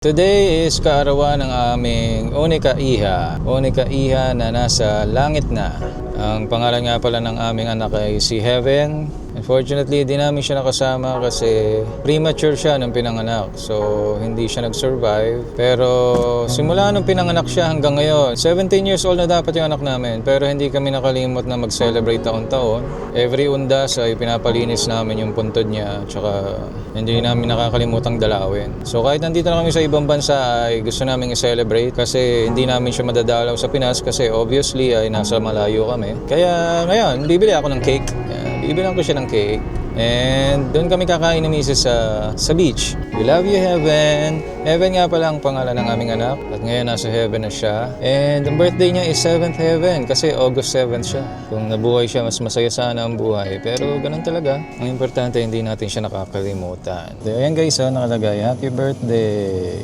Today is kaarawan ng aming Onika Iha. Onika Iha na nasa langit na. Ang pangalan nga pala ng aming anak ay si Heaven. Unfortunately, di namin siya nakasama kasi premature siya nung pinanganak. So, hindi siya nag-survive. Pero simula nung pinanganak siya hanggang ngayon, 17 years old na dapat yung anak namin. Pero hindi kami nakalimot na mag-celebrate taon-taon. Every undas ay pinapalinis namin yung puntod niya. Tsaka hindi namin nakakalimutang dalawin. So kahit nandito na kami sa ibang bansa ay gusto namin i-celebrate kasi hindi namin siya madadalaw sa Pinas kasi obviously ay nasa malayo kami. Kaya ngayon, bibili ako ng cake. Yan, Bibilang ko siya ng cake. And doon kami kakain ni Mrs. sa, sa beach. We love you, Heaven. Heaven nga pala ang pangalan ng aming anak. At ngayon nasa Heaven na siya. And ang birthday niya is 7th Heaven kasi August 7th siya. Kung nabuhay siya, mas masaya sana ang buhay. Pero ganun talaga. Ang importante, hindi natin siya nakakalimutan. So, ayan guys, oh, nakalagay, Happy Birthday.